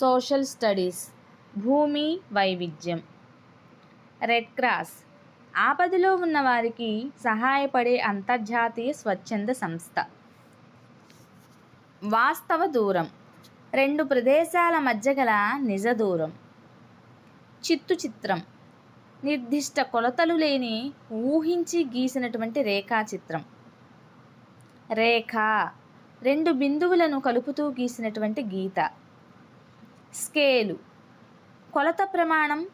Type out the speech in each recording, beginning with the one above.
Social studies భూమి వైవిధ్యం. Red cross ఆపదలో ఉన్న వారికి సహాయపడే అంతర్జాతీయ స్వచ్ఛంద సంస్థ. వాస్తవ దూరం రెండు ప్రదేశాల మధ్య గల నిజ దూరం. చిత్తు చిత్రం నిర్దిష్ట కొలతలు లేని ఊహించి గీసినటువంటి రేఖాచిత్రం. రేఖ రెండు బిందువులను కలుపుతూ గీసినటువంటి గీత. స్కేలు. కొలత ప్రమాణం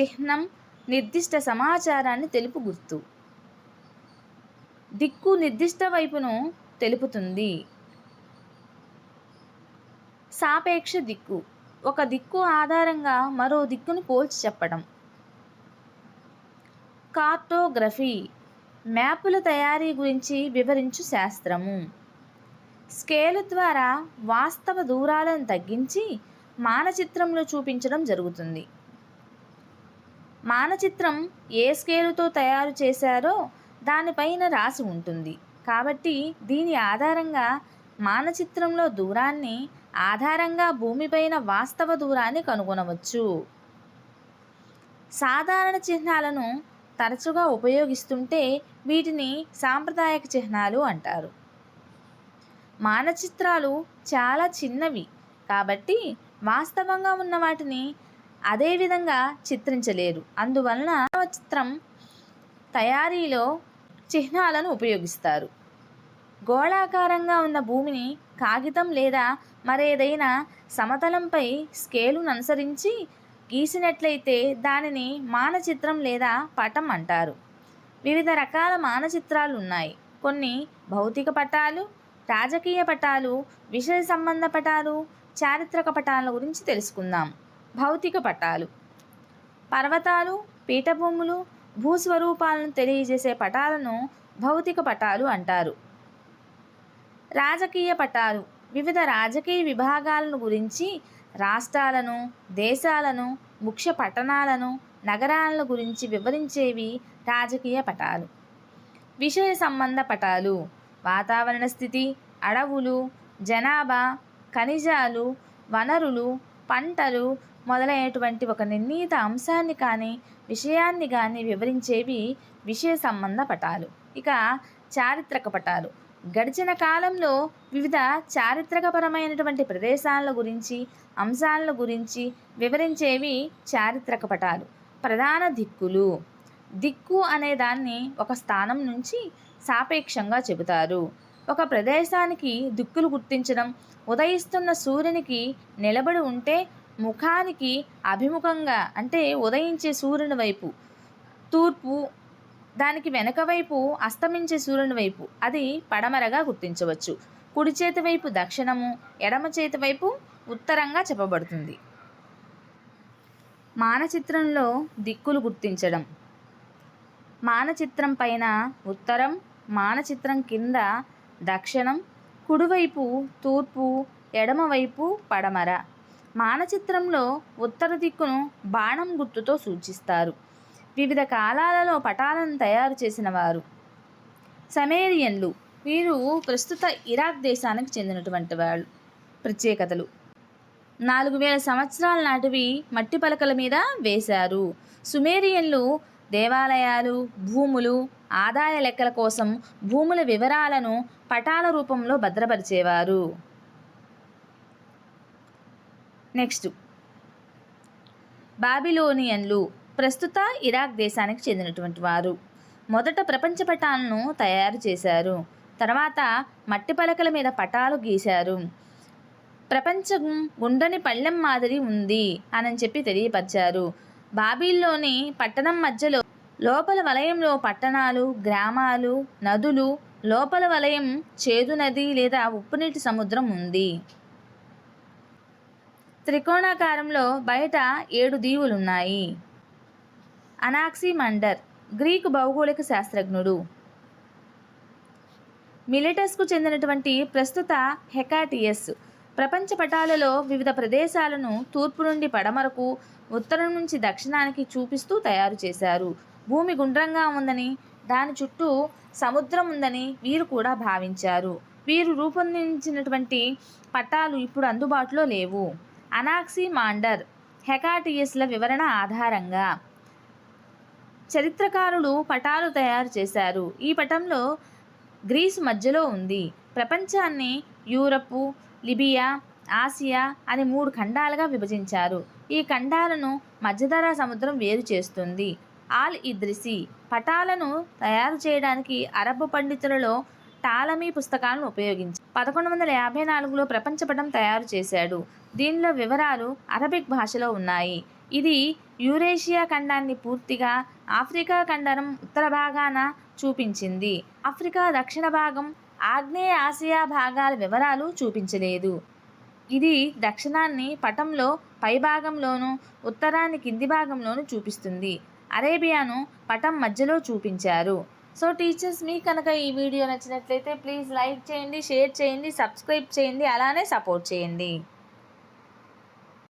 చిహ్నం నిర్దిష్ట సమాచారాన్ని తెలుపు గుర్తు. దిక్కు నిర్దిష్ట వైపును తెలుపుతుంది. సాపేక్ష దిక్కు. ఒక దిక్కు ఆధారంగా మరో దిక్కును పోల్చి చెప్పడం. కార్టోగ్రఫీ. మ్యాపుల తయారీ గురించి వివరించు శాస్త్రము. స్కేలు ద్వారా వాస్తవ దూరాలను తగ్గించి మానచిత్రంలో చూపించడం జరుగుతుంది. మానచిత్రం ఏ స్కేలుతో తయారు చేశారో దానిపైన రాసి ఉంటుంది. కాబట్టి దీని ఆధారంగా మానచిత్రంలో దూరాన్ని ఆధారంగా భూమిపైన వాస్తవ దూరాన్ని కనుగొనవచ్చు. సాధారణ చిహ్నాలను తరచుగా ఉపయోగిస్తుంటే వీటిని సాంప్రదాయక చిహ్నాలు అంటారు. మానచిత్రాలు చాలా చిన్నవి. కాబట్టి వాస్తవంగా ఉన్న వాటిని అదే విధంగా చిత్రించలేరు. అందువలన చిత్రం తయారీలో చిహ్నాలను ఉపయోగిస్తారు. గోళాకారంగా ఉన్న భూమిని కాగితం లేదా మరేదైనా సమతలంపై స్కేలును అనుసరించి గీసినట్లయితే దానిని మానచిత్రం లేదా పటం అంటారు. వివిధ రకాల మానచిత్రాలు ఉన్నాయి. కొన్ని భౌతిక పటాలు రాజకీయ పటాలు విషయ సంబంధ పటాలు చారిత్రక పటాల గురించి తెలుసుకుందాం. భౌతిక పటాలు. పర్వతాలు పీఠభూములు భూస్వరూపాలను తెలియజేసే పటాలను భౌతిక పటాలు అంటారు. రాజకీయ పటాలు. వివిధ రాజకీయ విభాగాలను గురించి రాష్ట్రాలను దేశాలను ముఖ్య పట్టణాలను నగరాలను గురించి వివరించేవి రాజకీయ పటాలు. విషయ సంబంధ పటాలు. వాతావరణ స్థితి అడవులు జనాభా ఖనిజాలు వనరులు పంటలు మొదలైనటువంటి ఒక నిర్ణీత అంశాన్ని కానీ విషయాన్ని కానీ వివరించేవి విషయ సంబంధ పటాలు. ఇక చారిత్రక పటాలు. గడిచిన కాలంలో వివిధ చారిత్రకపరమైనటువంటి ప్రదేశాల గురించి అంశాల గురించి వివరించేవి చారిత్రక పటాలు. ప్రధాన దిక్కులు. దిక్కు అనే దాన్ని ఒక స్థానం నుంచి సాపేక్షంగా చెబుతారు. ఒక ప్రదేశానికి దిక్కులు గుర్తించడం ఉదయిస్తున్న సూర్యునికి నిలబడి ఉంటే ముఖానికి అభిముఖంగా అంటే ఉదయించే సూర్యుని వైపు తూర్పు దానికి వెనక వైపు అస్తమించే సూర్యుని వైపు అది పడమరగా గుర్తించవచ్చు. కుడి చేతి వైపు దక్షిణము ఎడమ చేతి వైపు ఉత్తరంగా చెప్పబడుతుంది. మానచిత్రంలో దిక్కులు గుర్తించడం. మానచిత్రం పైన ఉత్తరం మానచిత్రం కింద దక్షిణం కుడివైపు తూర్పు ఎడమవైపు పడమర. మానచిత్రంలో ఉత్తర దిక్కును బాణం గుర్తుతో సూచిస్తారు. వివిధ కాలాలలో పటాలను తయారు చేసిన వారు. సమేరియన్లు. వీరు ప్రస్తుత ఇరాక్ దేశానికి చెందినటువంటి వాళ్ళు. ప్రత్యేకతలు. నాలుగు వేల సంవత్సరాల నాటివి మట్టి పలకల మీద వేశారు. సుమేరియన్లు దేవాలయాలు భూములు ఆదాయ లెక్కల కోసం భూముల వివరాలను పటాల రూపంలో భద్రపరిచేవారు. నెక్స్ట్. బాబిలోనియన్లు ప్రస్తుత ఇరాక్ దేశానికి చెందినటువంటి వారు. మొదట ప్రపంచ పటాలను తయారు చేశారు. తర్వాత మట్టి పలకల మీద పటాలు గీశారు. ప్రపంచం గుండని పళ్ళెం మాదిరి ఉంది అని చెప్పి తెలియపరిచారు. బాబిల్లోని పట్టణం మధ్యలో లోపల వలయంలో పట్టణాలు గ్రామాలు నదులు లోపల వలయం చేదు నది లేదా ఉప్పునీటి సముద్రం ఉంది. త్రికోణాకారంలో బయట ఏడు దీవులున్నాయి. అనాక్సిమండర్ గ్రీకు భౌగోళిక శాస్త్రజ్ఞుడు. మిలిటస్కు చెందినటువంటి ప్రస్తుత హెకాటియస్ ప్రపంచ పటాలలో వివిధ ప్రదేశాలను తూర్పు నుండి పడమరకు ఉత్తరం నుంచి దక్షిణానికి చూపిస్తూ తయారు చేశారు. భూమి గుండ్రంగా ఉందని దాని చుట్టూ సముద్రం ఉందని వీరు కూడా భావించారు. వీరు రూపొందించినటువంటి పటాలు ఇప్పుడు అందుబాటులో లేవు. అనాక్సిమాండర్ హెకాటియస్ల వివరణ ఆధారంగా చరిత్రకారులు పటాలు తయారు చేశారు. ఈ పటంలో గ్రీసు మధ్యలో ఉంది. ప్రపంచాన్ని యూరప్ లిబియా ఆసియా అని మూడు ఖండాలుగా విభజించారు. ఈ ఖండాలను మధ్యధరా సముద్రం వేరు చేస్తుంది. ఆల్ ఇద్రిసి పటాలను తయారు చేయడానికి అరబ్ పండితులలో టాలమీ పుస్తకాలను ఉపయోగించి పదకొండు వందల యాభై నాలుగులో ప్రపంచ పటం తయారు చేశాడు. దీనిలో వివరాలు అరబిక్ భాషలో ఉన్నాయి. ఇది యూరేషియా ఖండాన్ని పూర్తిగా ఆఫ్రికా ఖండం ఉత్తర భాగాన చూపించింది. ఆఫ్రికా దక్షిణ భాగం ఆగ్నేయ ఆసియా భాగాల వివరాలు చూపించలేదు. ఇది దక్షిణాన్ని పటంలో పైభాగంలోను ఉత్తరాన్ని కింది భాగంలోను చూపిస్తుంది. అరేబియాను పటం మధ్యలో చూపించారు. సో టీచర్స్ మీకు కనుక ఈ వీడియో నచ్చినట్లయితే ప్లీజ్ లైక్ చేయండి షేర్ చేయండి సబ్స్క్రైబ్ చేయండి అలానే సపోర్ట్ చేయండి.